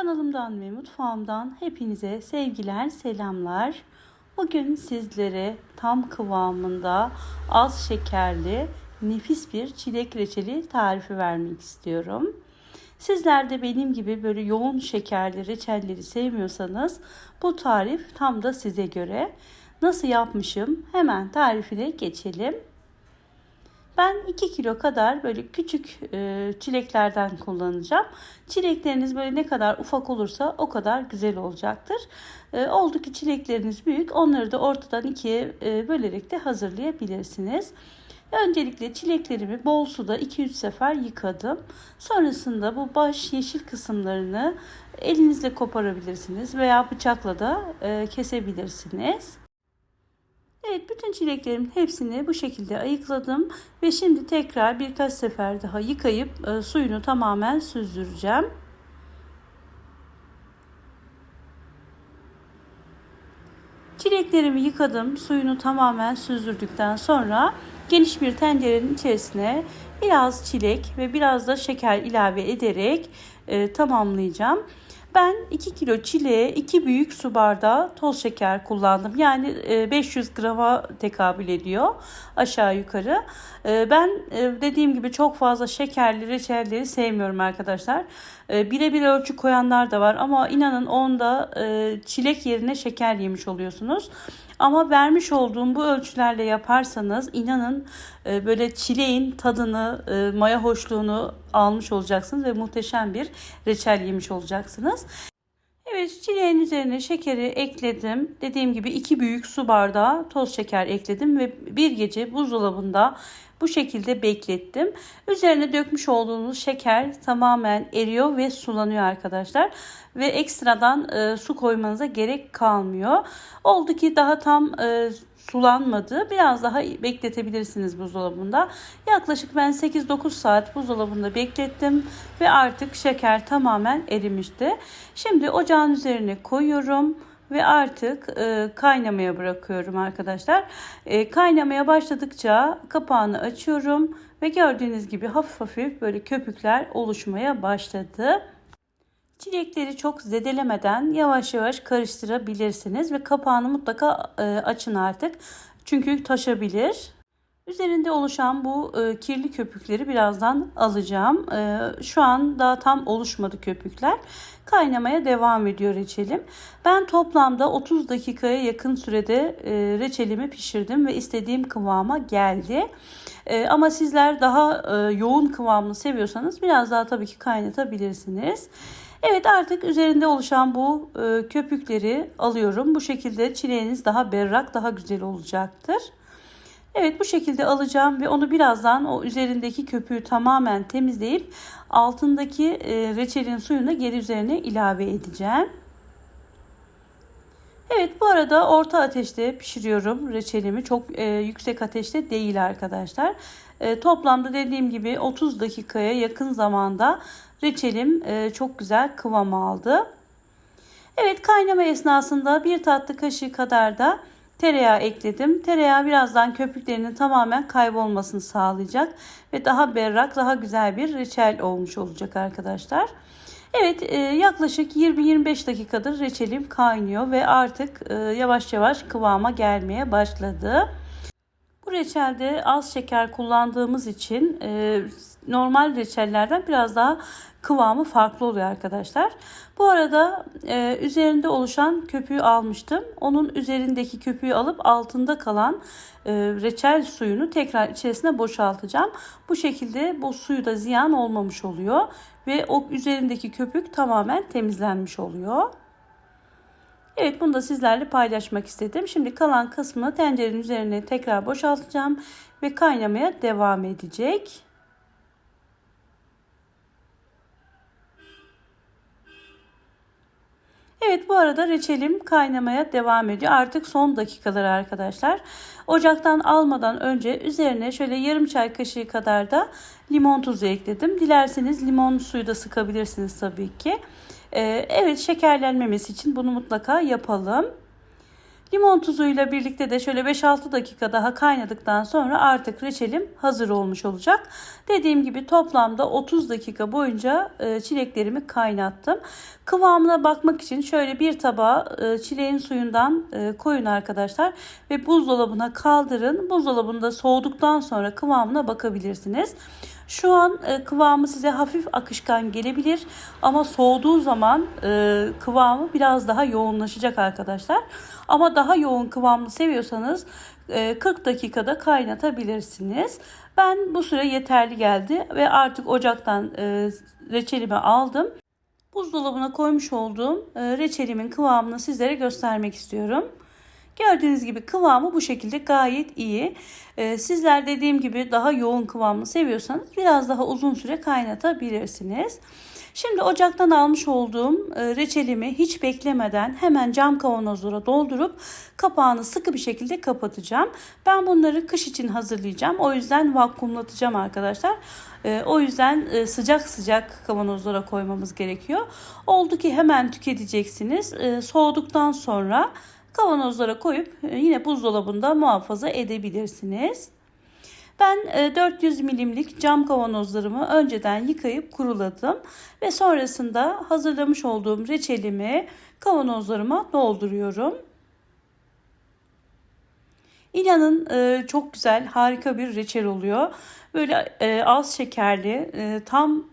Kanalımdan ve mutfağımdan hepinize sevgiler, selamlar. Bugün sizlere tam kıvamında az şekerli nefis bir çilek reçeli tarifi vermek istiyorum. Sizler de benim gibi böyle yoğun şekerli reçelleri sevmiyorsanız bu tarif tam da size göre. Nasıl yapmışım? Hemen tarifine geçelim. Ben 2 kilo kadar böyle küçük e, çileklerden kullanacağım. Çilekleriniz böyle ne kadar ufak olursa o kadar güzel olacaktır. E, oldu ki çilekleriniz büyük onları da ortadan ikiye e, bölerek de hazırlayabilirsiniz. Öncelikle çileklerimi bol suda 2-3 sefer yıkadım. Sonrasında bu baş yeşil kısımlarını elinizle koparabilirsiniz veya bıçakla da e, kesebilirsiniz. Evet bütün çileklerimin hepsini bu şekilde ayıkladım ve şimdi tekrar birkaç sefer daha yıkayıp e, suyunu tamamen süzdüreceğim. Çileklerimi yıkadım, suyunu tamamen süzdürdükten sonra geniş bir tencerenin içerisine biraz çilek ve biraz da şeker ilave ederek e, tamamlayacağım. Ben 2 kilo çileğe 2 büyük su bardağı toz şeker kullandım. Yani 500 e, grama tekabül ediyor aşağı yukarı. E, ben e, dediğim gibi çok fazla şekerli reçelleri sevmiyorum arkadaşlar. Birebir ölçü koyanlar da var ama inanın onda çilek yerine şeker yemiş oluyorsunuz. Ama vermiş olduğum bu ölçülerle yaparsanız inanın böyle çileğin tadını, maya hoşluğunu almış olacaksınız ve muhteşem bir reçel yemiş olacaksınız. Evet çileğin üzerine şekeri ekledim. Dediğim gibi iki büyük su bardağı toz şeker ekledim ve bir gece buzdolabında bu şekilde beklettim. Üzerine dökmüş olduğunuz şeker tamamen eriyor ve sulanıyor arkadaşlar. Ve ekstradan e, su koymanıza gerek kalmıyor. Oldu ki daha tam e, sulanmadı. Biraz daha bekletebilirsiniz buzdolabında. Yaklaşık ben 8-9 saat buzdolabında beklettim ve artık şeker tamamen erimişti. Şimdi ocağın üzerine koyuyorum ve artık e, kaynamaya bırakıyorum arkadaşlar. E, kaynamaya başladıkça kapağını açıyorum ve gördüğünüz gibi hafif hafif böyle köpükler oluşmaya başladı. Çilekleri çok zedelemeden yavaş yavaş karıştırabilirsiniz ve kapağını mutlaka e, açın artık. Çünkü taşabilir. Üzerinde oluşan bu e, kirli köpükleri birazdan alacağım. E, şu an daha tam oluşmadı köpükler. Kaynamaya devam ediyor reçelim. Ben toplamda 30 dakikaya yakın sürede reçelimi pişirdim ve istediğim kıvama geldi. Ama sizler daha yoğun kıvamını seviyorsanız biraz daha tabii ki kaynatabilirsiniz. Evet artık üzerinde oluşan bu e, köpükleri alıyorum. Bu şekilde çileğiniz daha berrak, daha güzel olacaktır. Evet bu şekilde alacağım ve onu birazdan o üzerindeki köpüğü tamamen temizleyip altındaki e, reçelin suyunu geri üzerine ilave edeceğim. Evet bu arada orta ateşte pişiriyorum reçelimi. Çok e, yüksek ateşte değil arkadaşlar. E, toplamda dediğim gibi 30 dakikaya yakın zamanda reçelim e, çok güzel kıvam aldı. Evet kaynama esnasında bir tatlı kaşığı kadar da tereyağı ekledim. Tereyağı birazdan köpüklerinin tamamen kaybolmasını sağlayacak ve daha berrak, daha güzel bir reçel olmuş olacak arkadaşlar. Evet e, yaklaşık 20-25 dakikadır reçelim kaynıyor ve artık yavaş yavaş kıvama gelmeye başladı. Bu reçelde az şeker kullandığımız için e, normal reçellerden biraz daha kıvamı farklı oluyor arkadaşlar. Bu arada e, üzerinde oluşan köpüğü almıştım. Onun üzerindeki köpüğü alıp altında kalan e, reçel suyunu tekrar içerisine boşaltacağım. Bu şekilde bu suyu da ziyan olmamış oluyor ve o üzerindeki köpük tamamen temizlenmiş oluyor. Evet bunu da sizlerle paylaşmak istedim. Şimdi kalan kısmı tencerenin üzerine tekrar boşaltacağım ve kaynamaya devam edecek. Evet bu arada reçelim kaynamaya devam ediyor. Artık son dakikalar arkadaşlar. Ocaktan almadan önce üzerine şöyle yarım çay kaşığı kadar da limon tuzu ekledim. Dilerseniz limon suyu da sıkabilirsiniz tabii ki. Ee, evet şekerlenmemesi için bunu mutlaka yapalım. Limon tuzuyla birlikte de şöyle 5-6 dakika daha kaynadıktan sonra artık reçelim hazır olmuş olacak. Dediğim gibi toplamda 30 dakika boyunca e, çileklerimi kaynattım. Kıvamına bakmak için şöyle bir tabağa e, çileğin suyundan e, koyun arkadaşlar ve buzdolabına kaldırın. Buzdolabında soğuduktan sonra kıvamına bakabilirsiniz. Şu an e, kıvamı size hafif akışkan gelebilir ama soğuduğu zaman e, kıvamı biraz daha yoğunlaşacak arkadaşlar. Ama daha yoğun kıvamlı seviyorsanız e, 40 dakikada kaynatabilirsiniz. Ben bu süre yeterli geldi ve artık ocaktan e, reçelimi aldım. Buzdolabına koymuş olduğum e, reçelimin kıvamını sizlere göstermek istiyorum. Gördüğünüz gibi kıvamı bu şekilde gayet iyi. Ee, sizler dediğim gibi daha yoğun kıvamlı seviyorsanız biraz daha uzun süre kaynatabilirsiniz. Şimdi ocaktan almış olduğum e, reçelimi hiç beklemeden hemen cam kavanozlara doldurup kapağını sıkı bir şekilde kapatacağım. Ben bunları kış için hazırlayacağım. O yüzden vakumlatacağım arkadaşlar. E, o yüzden e, sıcak sıcak kavanozlara koymamız gerekiyor. Oldu ki hemen tüketeceksiniz. Soğuduktan sonra kavanozlara koyup yine buzdolabında muhafaza edebilirsiniz. Ben 400 milimlik cam kavanozlarımı önceden yıkayıp kuruladım ve sonrasında hazırlamış olduğum reçelimi kavanozlarıma dolduruyorum. İnanın çok güzel, harika bir reçel oluyor. Böyle az şekerli, tam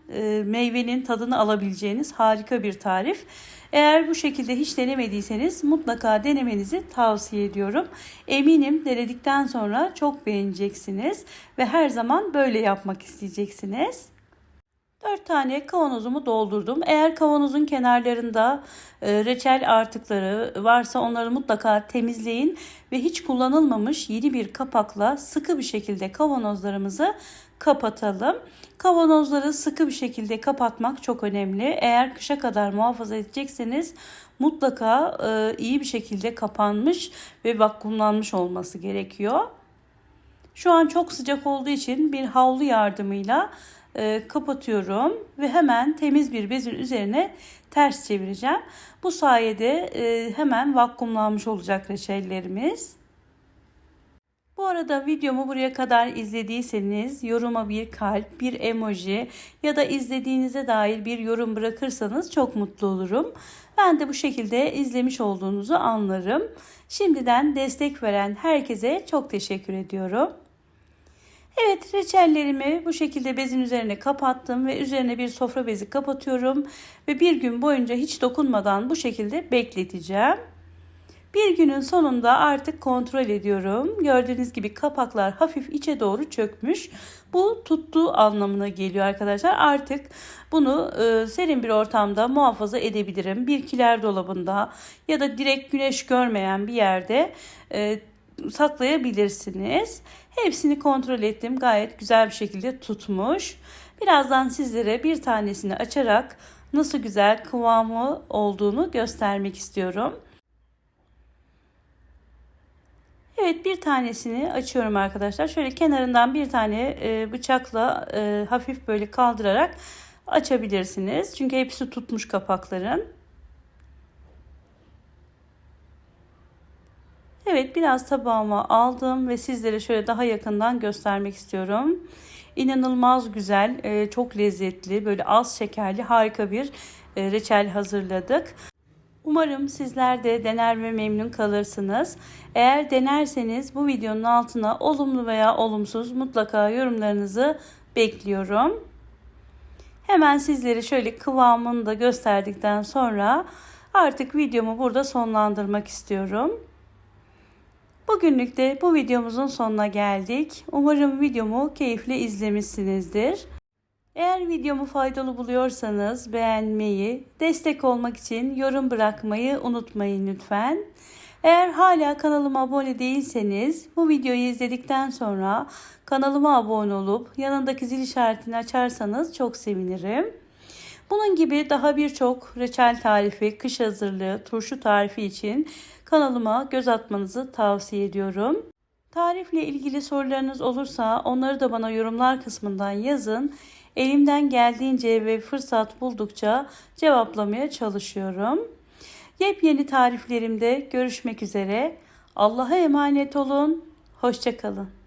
meyvenin tadını alabileceğiniz harika bir tarif. Eğer bu şekilde hiç denemediyseniz mutlaka denemenizi tavsiye ediyorum. Eminim denedikten sonra çok beğeneceksiniz ve her zaman böyle yapmak isteyeceksiniz. 4 tane kavanozumu doldurdum. Eğer kavanozun kenarlarında e, reçel artıkları varsa onları mutlaka temizleyin ve hiç kullanılmamış yeni bir kapakla sıkı bir şekilde kavanozlarımızı kapatalım. Kavanozları sıkı bir şekilde kapatmak çok önemli. Eğer kışa kadar muhafaza edecekseniz mutlaka e, iyi bir şekilde kapanmış ve vakumlanmış olması gerekiyor. Şu an çok sıcak olduğu için bir havlu yardımıyla e, kapatıyorum ve hemen temiz bir bezin üzerine ters çevireceğim. Bu sayede e, hemen vakumlanmış olacak reçellerimiz. Bu arada videomu buraya kadar izlediyseniz yoruma bir kalp, bir emoji ya da izlediğinize dair bir yorum bırakırsanız çok mutlu olurum. Ben de bu şekilde izlemiş olduğunuzu anlarım. Şimdiden destek veren herkese çok teşekkür ediyorum. Evet reçellerimi bu şekilde bezin üzerine kapattım ve üzerine bir sofra bezi kapatıyorum ve bir gün boyunca hiç dokunmadan bu şekilde bekleteceğim. Bir günün sonunda artık kontrol ediyorum. Gördüğünüz gibi kapaklar hafif içe doğru çökmüş. Bu tuttuğu anlamına geliyor arkadaşlar. Artık bunu e, serin bir ortamda muhafaza edebilirim. Bir kiler dolabında ya da direkt güneş görmeyen bir yerde e, saklayabilirsiniz. Hepsini kontrol ettim. Gayet güzel bir şekilde tutmuş. Birazdan sizlere bir tanesini açarak nasıl güzel kıvamı olduğunu göstermek istiyorum. Evet bir tanesini açıyorum arkadaşlar. Şöyle kenarından bir tane e, bıçakla e, hafif böyle kaldırarak açabilirsiniz. Çünkü hepsi tutmuş kapakların. Evet biraz tabağıma aldım ve sizlere şöyle daha yakından göstermek istiyorum. İnanılmaz güzel, e, çok lezzetli, böyle az şekerli harika bir e, reçel hazırladık. Umarım sizler de dener ve memnun kalırsınız. Eğer denerseniz bu videonun altına olumlu veya olumsuz mutlaka yorumlarınızı bekliyorum. Hemen sizlere şöyle kıvamını da gösterdikten sonra artık videomu burada sonlandırmak istiyorum. Bugünlük de bu videomuzun sonuna geldik. Umarım videomu keyifle izlemişsinizdir. Eğer videomu faydalı buluyorsanız beğenmeyi, destek olmak için yorum bırakmayı unutmayın lütfen. Eğer hala kanalıma abone değilseniz bu videoyu izledikten sonra kanalıma abone olup yanındaki zil işaretini açarsanız çok sevinirim. Bunun gibi daha birçok reçel tarifi, kış hazırlığı, turşu tarifi için kanalıma göz atmanızı tavsiye ediyorum. Tarifle ilgili sorularınız olursa onları da bana yorumlar kısmından yazın. Elimden geldiğince ve fırsat buldukça cevaplamaya çalışıyorum. Yepyeni tariflerimde görüşmek üzere. Allah'a emanet olun. Hoşçakalın.